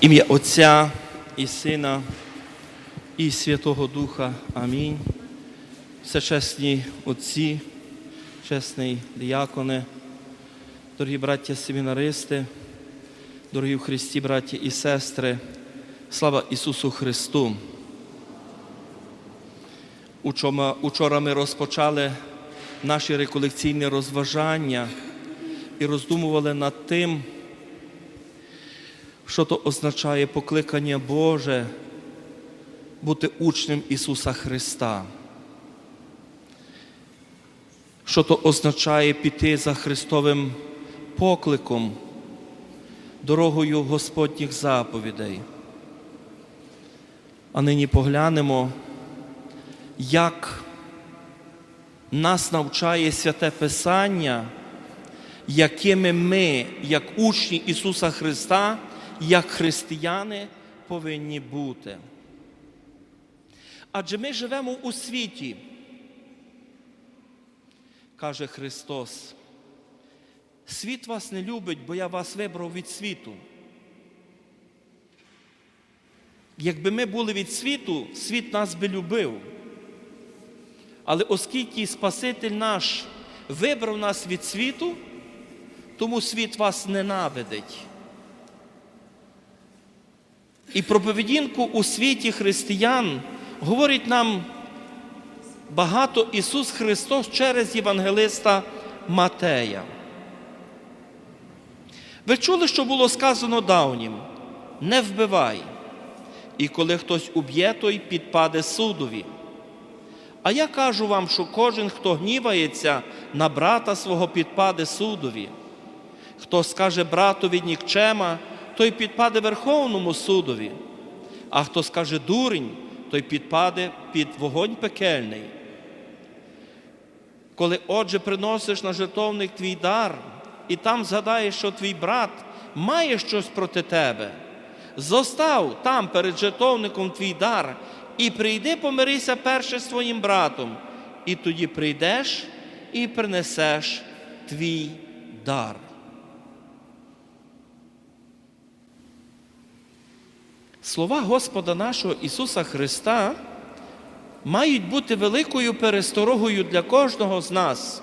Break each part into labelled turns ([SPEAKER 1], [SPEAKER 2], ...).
[SPEAKER 1] Ім'я Отця і Сина і Святого Духа. Амінь. Всечесні Отці, чесний діяконе, дорогі браття семінаристи, дорогі в Христі, браті і сестри, слава Ісусу Христу. Учора ми розпочали наші реколекційні розважання і роздумували над тим, що то означає покликання Боже бути учнем Ісуса Христа. Що то означає піти за Христовим покликом, дорогою Господніх заповідей. А нині поглянемо, як нас навчає святе Писання, якими ми, як учні Ісуса Христа, як християни, повинні бути. Адже ми живемо у світі, каже Христос. Світ вас не любить, бо я вас вибрав від світу. Якби ми були від світу, світ нас би любив. Але оскільки Спаситель наш вибрав нас від світу, тому світ вас ненавидить. І про поведінку у світі християн говорить нам багато Ісус Христос через Євангелиста Матея. Ви чули, що було сказано давнім? Не вбивай. І коли хтось уб'є, той підпаде судові. А я кажу вам, що кожен, хто гнівається на брата свого, підпаде судові. Хто скаже братові нікчема, той підпаде Верховному судові, а хто скаже дурень, той підпаде під вогонь пекельний. Коли, отже, приносиш на жертовник твій дар, і там згадаєш, що твій брат має щось проти тебе, зостав там перед жертовником твій дар, і прийди, помирися перше з твоїм братом, і тоді прийдеш і принесеш твій дар. Слова Господа нашого Ісуса Христа мають бути великою пересторогою для кожного з нас.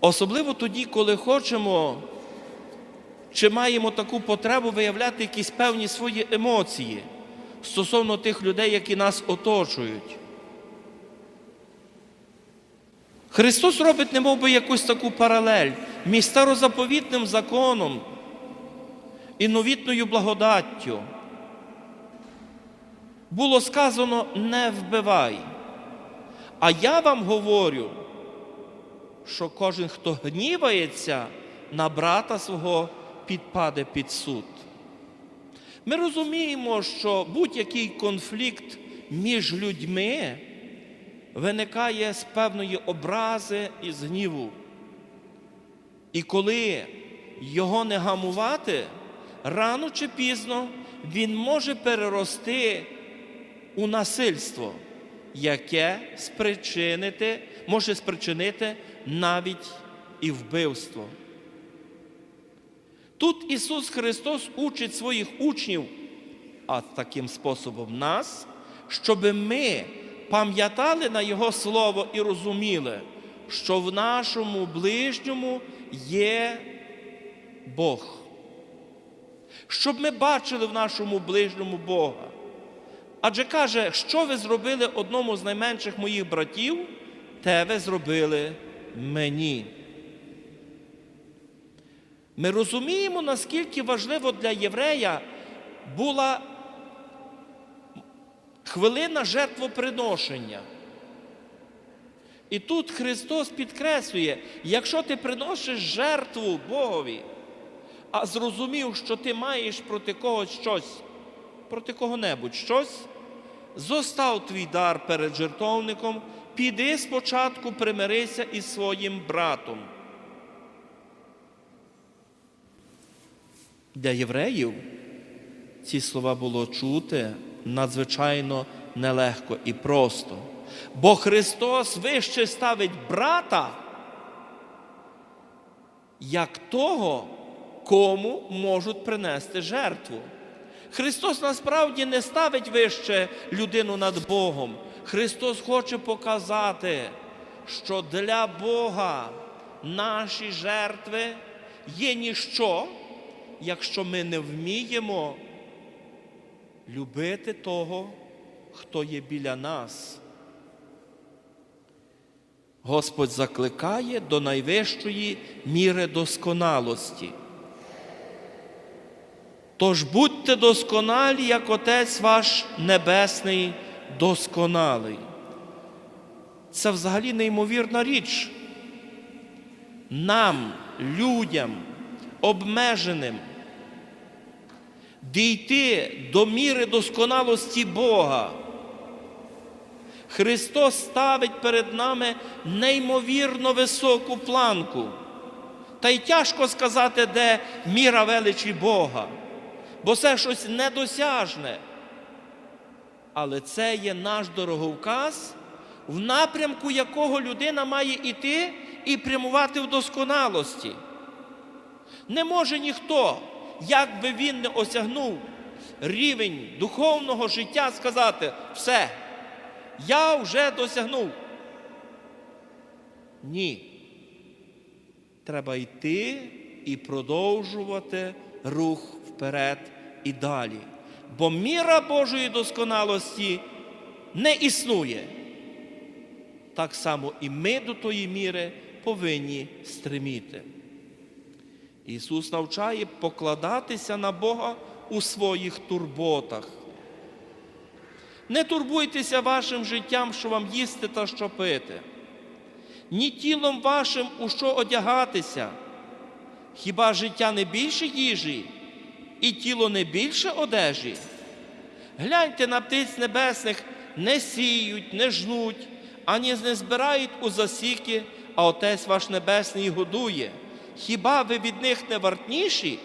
[SPEAKER 1] Особливо тоді, коли хочемо чи маємо таку потребу виявляти якісь певні свої емоції стосовно тих людей, які нас оточують. Христос робить немов би якусь таку паралель між старозаповітним законом і новітною благодаттю. Було сказано не вбивай. А я вам говорю, що кожен, хто гнівається на брата свого, підпаде під суд. Ми розуміємо, що будь-який конфлікт між людьми виникає з певної образи і з гніву. І коли його не гамувати, рано чи пізно він може перерости у насильство, яке спричинити, може спричинити навіть і вбивство. Тут Ісус Христос учить своїх учнів, а таким способом нас, щоб ми пам'ятали на Його Слово і розуміли, що в нашому ближньому є Бог. Щоб ми бачили в нашому ближньому Бога. Адже каже, що ви зробили одному з найменших моїх братів, те ви зробили мені. Ми розуміємо, наскільки важливо для єврея була хвилина жертвоприношення. І тут Христос підкреслює, якщо ти приносиш жертву Богові, а зрозумів, що ти маєш проти когось щось, проти кого-небудь щось, зостав твій дар перед жертовником, піди спочатку примирися із своїм братом. Для євреїв ці слова було чути надзвичайно нелегко і просто. Бо Христос вище ставить брата, як того, кому можуть принести жертву. Христос насправді не ставить вище людину над Богом. Христос хоче показати, що для Бога наші жертви є ніщо, якщо ми не вміємо любити того, хто є біля нас. Господь закликає до найвищої міри досконалості. Тож будьте досконалі, як Отець ваш Небесний досконалий. Це взагалі неймовірна річ. Нам, людям, обмеженим, дійти до міри досконалості Бога. Христос ставить перед нами неймовірно високу планку. Та й тяжко сказати, де міра величі Бога, бо це щось недосяжне. Але це є наш дороговказ, в напрямку якого людина має йти і прямувати в досконалості. Не може ніхто, як би він не осягнув рівень духовного життя, сказати все, я вже досягнув. Ні. Треба йти і продовжувати рух вперед і далі. Бо міра Божої досконалості не існує. Так само і ми до тої міри повинні стреміти. Ісус навчає покладатися на Бога у своїх турботах. Не турбуйтеся вашим життям, що вам їсти та що пити, ні тілом вашим, у що одягатися. Хіба життя не більше їжі, і тіло не більше одежі? Гляньте на птиць небесних, не сіють, не жнуть, ані не збирають у засіки, а Отець ваш Небесний годує. Хіба ви від них не вартніші?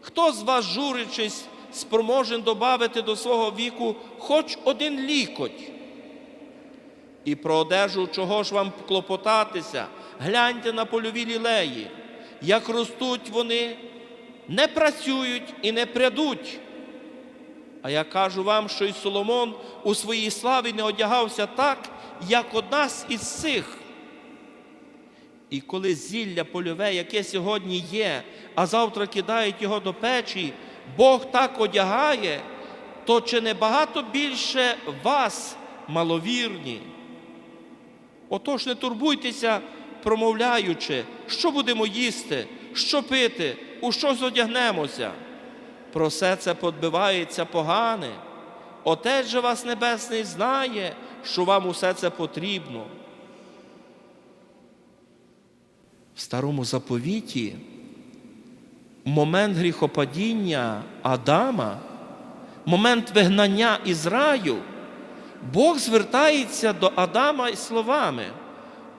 [SPEAKER 1] Хто з вас, журячись, спроможен добавити до свого віку хоч один лікоть? І про одежу, чого ж вам клопотатися, гляньте на польові лілеї, як ростуть вони, не працюють і не прядуть. А я кажу вам, що й Соломон у своїй славі не одягався так, як одна з із цих. І коли зілля польове, яке сьогодні є, а завтра кидають його до печі, Бог так одягає, то чи не багато більше вас, маловірні? Отож не турбуйтеся, промовляючи, що будемо їсти, що пити, у що зодягнемося. Про все це подбивається погане. Отець же вас Небесний знає, що вам усе це потрібно. В старому заповіті момент гріхопадіння Адама, момент вигнання із раю, Бог звертається до Адама словами: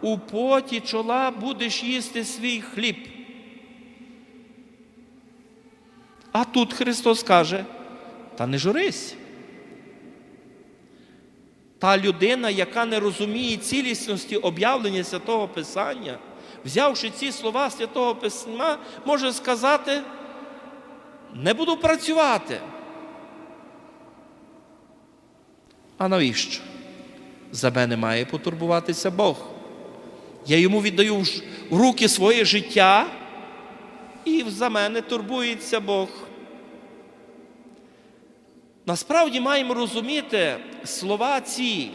[SPEAKER 1] у поті чола будеш їсти свій хліб. А тут Христос каже, та не журись. Та людина, яка не розуміє цілісності об'явлення Святого Писання, взявши ці слова Святого Письма, може сказати, не буду працювати. А навіщо? За мене має потурбуватися Бог. Я йому віддаю в руки своє життя, і за мене турбується Бог. Насправді маємо розуміти слова ці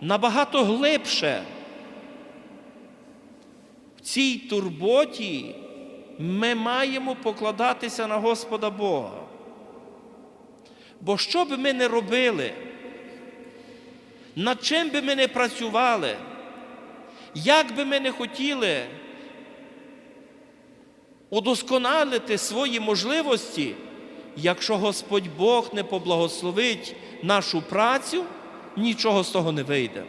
[SPEAKER 1] набагато глибше. В цій турботі ми маємо покладатися на Господа Бога. Бо що би ми не робили, над чим би ми не працювали, як би ми не хотіли удосконалити свої можливості, якщо Господь Бог не поблагословить нашу працю, нічого з того не вийде.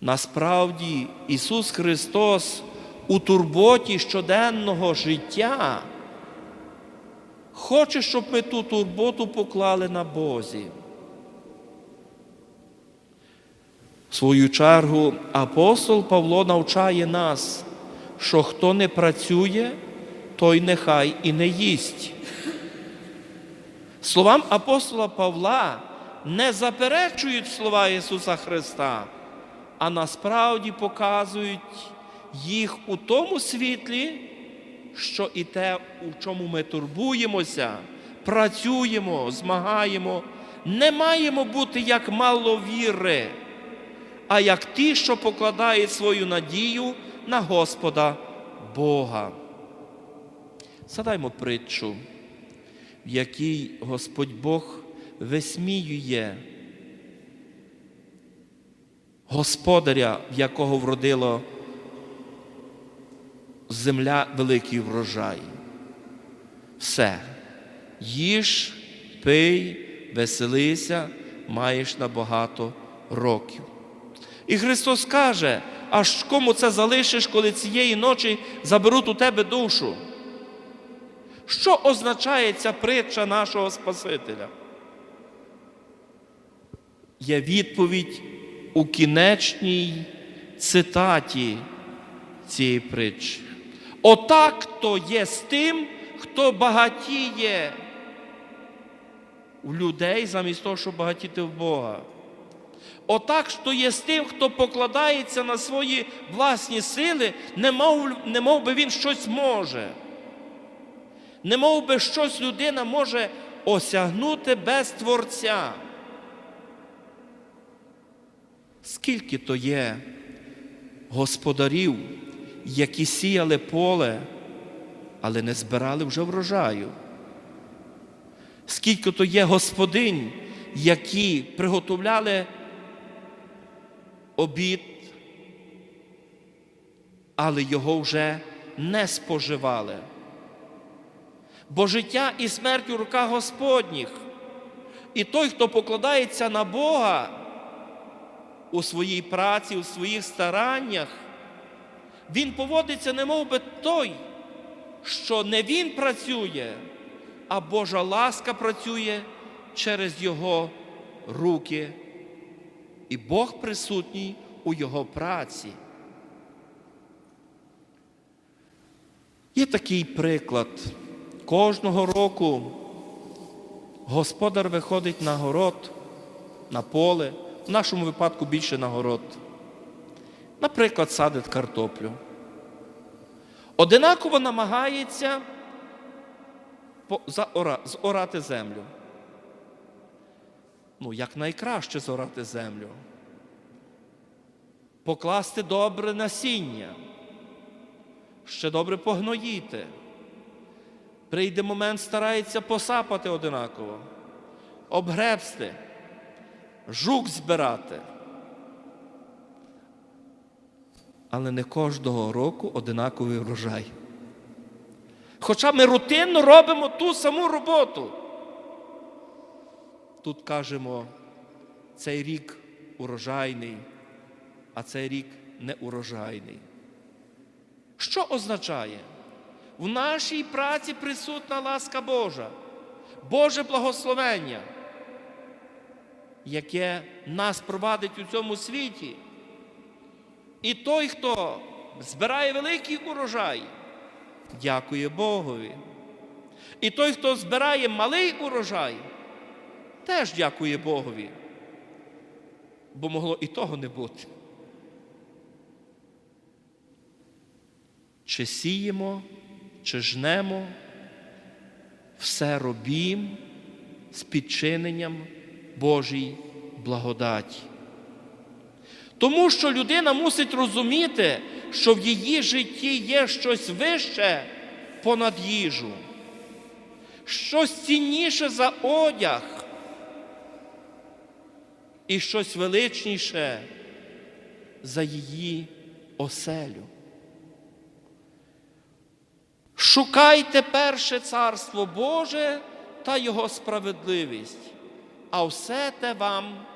[SPEAKER 1] Насправді Ісус Христос у турботі щоденного життя хоче, щоб ми ту турботу поклали на Бозі. В свою чергу апостол Павло навчає нас що хто не працює, той нехай і не їсть. Словам апостола Павла не заперечують слова Ісуса Христа, а насправді показують їх у тому світлі, що і те, у чому ми турбуємося, працюємо, змагаємо, не маємо бути як маловіри, а як ті, що покладають свою надію на Господа Бога. Згадаймо притчу, в якій Господь Бог висміює господаря, в якого вродило земля великий врожай. Все, їж, пий, веселися, маєш на багато років. І Христос каже, аж кому це залишиш, коли цієї ночі заберуть у тебе душу? Що означає ця притча нашого Спасителя? Є відповідь у кінечній цитаті цієї притчі. Отак то є з тим, хто багатіє у людей замість того, щоб багатіти в Бога. Отак, що є з тим, хто покладається на свої власні сили, не мов, не мов би він щось може. Не мов би щось людина може осягнути без Творця. Скільки то є господарів, які сіяли поле, але не збирали вже врожаю? Скільки то є господинь, які приготовляли обід, але його вже не споживали? Бо життя і смерть у руках Господніх. І той, хто покладається на Бога у своїй праці, у своїх стараннях, він поводиться, не би той, що не він працює, а Божа ласка працює через його руки. І Бог присутній у його праці. Є такий приклад. Кожного року господар виходить на город, на поле, в нашому випадку більше на город. Наприклад, садить картоплю. Одинаково намагається зорати землю. Ну, як найкраще зорати землю. Покласти добре насіння, ще добре погноїти. Прийде момент, старається посапати одинаково, обгребсти, жук збирати. Але не кожного року одинаковий врожай. Хоча ми рутинно робимо ту саму роботу. Тут кажемо, цей рік урожайний, а цей рік не урожайний. Що означає? В нашій праці присутна ласка Божа, Боже благословення, яке нас провадить у цьому світі. І той, хто збирає великий урожай, дякує Богові. І той, хто збирає малий урожай, теж дякує Богові. Бо могло і того не бути. Чи сіємо, чи жнемо, все робім з підчиненням Божій благодаті. Тому що людина мусить розуміти, що в її житті є щось вище понад їжу, щось цінніше за одяг і щось величніше за її оселю. Шукайте перше царство Боже та Його справедливість, а все те вам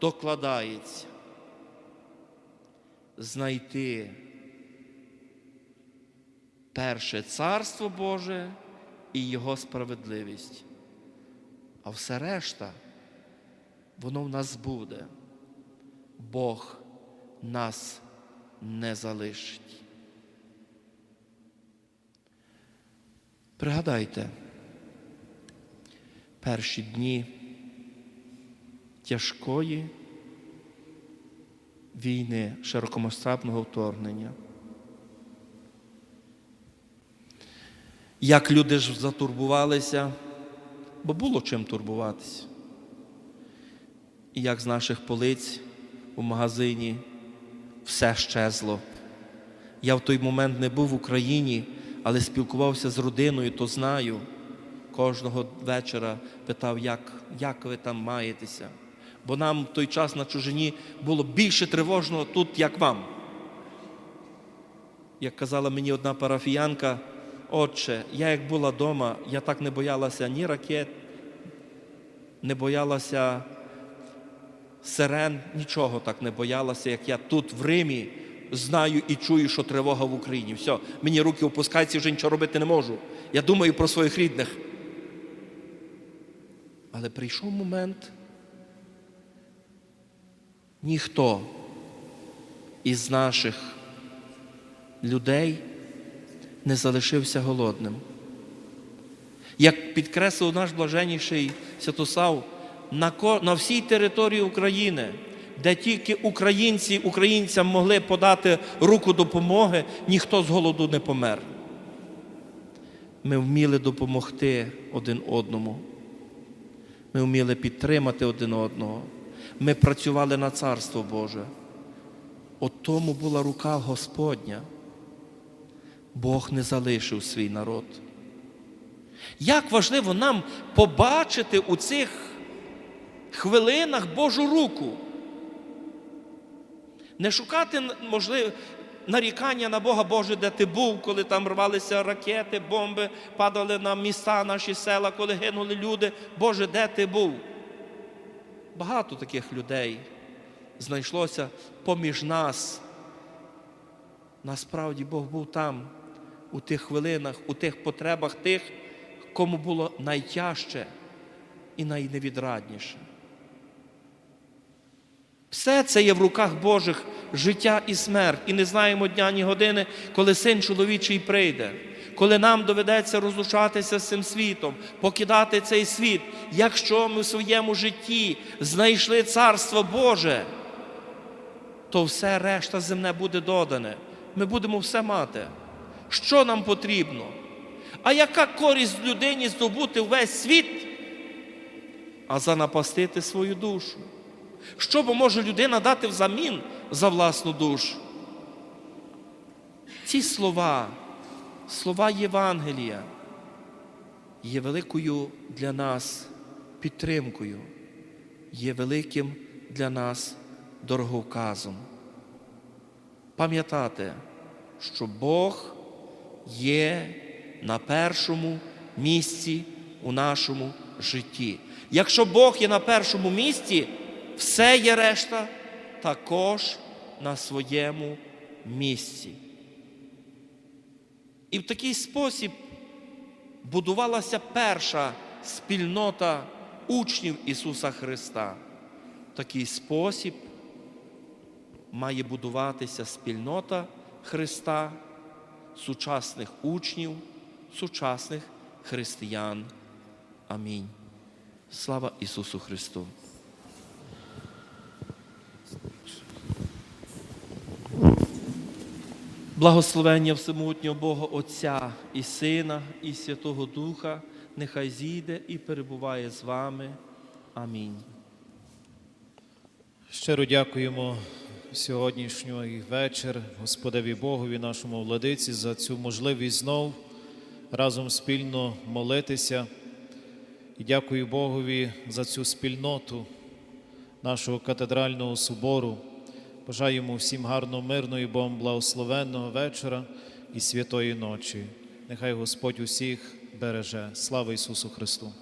[SPEAKER 1] докладається. Знайти перше царство Боже і Його справедливість. А все решта, воно в нас буде. Бог нас не залишить. Пригадайте, перші дні тяжкої війни, широкомасштабного вторгнення. Як люди ж затурбувалися, бо було чим турбуватися. І як з наших полиць у магазині все щезло. Я в той момент не був в Україні, але спілкувався з родиною, то знаю. Кожного вечора питав, як, як ви там маєтеся. Бо нам в той час на чужині було більше тривожного тут, як вам. Як казала мені одна парафіянка, отче, я як була вдома, я так не боялася ні ракет, не боялася сирен, нічого так не боялася, як я тут в Римі знаю і чую, що тривога в Україні. Все, мені руки опускаються, вже нічого робити не можу. Я думаю про своїх рідних. Але прийшов момент, ніхто із наших людей не залишився голодним. Як підкреслив наш блаженніший Святослав, на, всій території України, де тільки українці українцям могли подати руку допомоги, ніхто з голоду не помер. Ми вміли допомогти один одному. Ми вміли підтримати один одного. Ми працювали на Царство Боже. От тому була рука Господня. Бог не залишив свій народ. Як важливо нам побачити у цих хвилинах Божу руку. Не шукати, можливо, нарікання на Бога Боже, де ти був, коли там рвалися ракети, бомби, падали на міста, наші села, коли гинули люди. Боже, де ти був? Багато таких людей знайшлося поміж нас. Насправді Бог був там, у тих хвилинах, у тих потребах тих, кому було найтяжче і найневідрадніше. Все це є в руках Божих життя і смерть. І не знаємо дня ні години, коли син чоловічий прийде, коли нам доведеться розлучатися з цим світом, покидати цей світ, якщо ми в своєму житті знайшли Царство Боже, то все решта земне буде додане. Ми будемо все мати. Що нам потрібно? А яка користь людині здобути весь світ, а занапастити свою душу? Що бо може людина дати взамін за власну душу? Ці слова, слова Євангелія, є великою для нас підтримкою, є великим для нас дороговказом. Пам'ятати, що Бог є на першому місці у нашому житті. Якщо Бог є на першому місці, все є решта також на своєму місці. І в такий спосіб будувалася перша спільнота учнів Ісуса Христа. В такий спосіб має будуватися спільнота Христа, сучасних учнів, сучасних християн. Амінь. Слава Ісусу Христу! Благословення всемогутнього Бога Отця і Сина, і Святого Духа, нехай зійде і перебуває з вами. Амінь.
[SPEAKER 2] Щиро дякуємо сьогоднішній вечір Господеві Богові, нашому владиці, за цю можливість знов разом спільно молитися. І дякую Богові за цю спільноту нашого катедрального собору. Бажаємо всім гарного, мирного і Богом благословенного вечора і святої ночі. Нехай Господь усіх береже. Слава Ісусу Христу!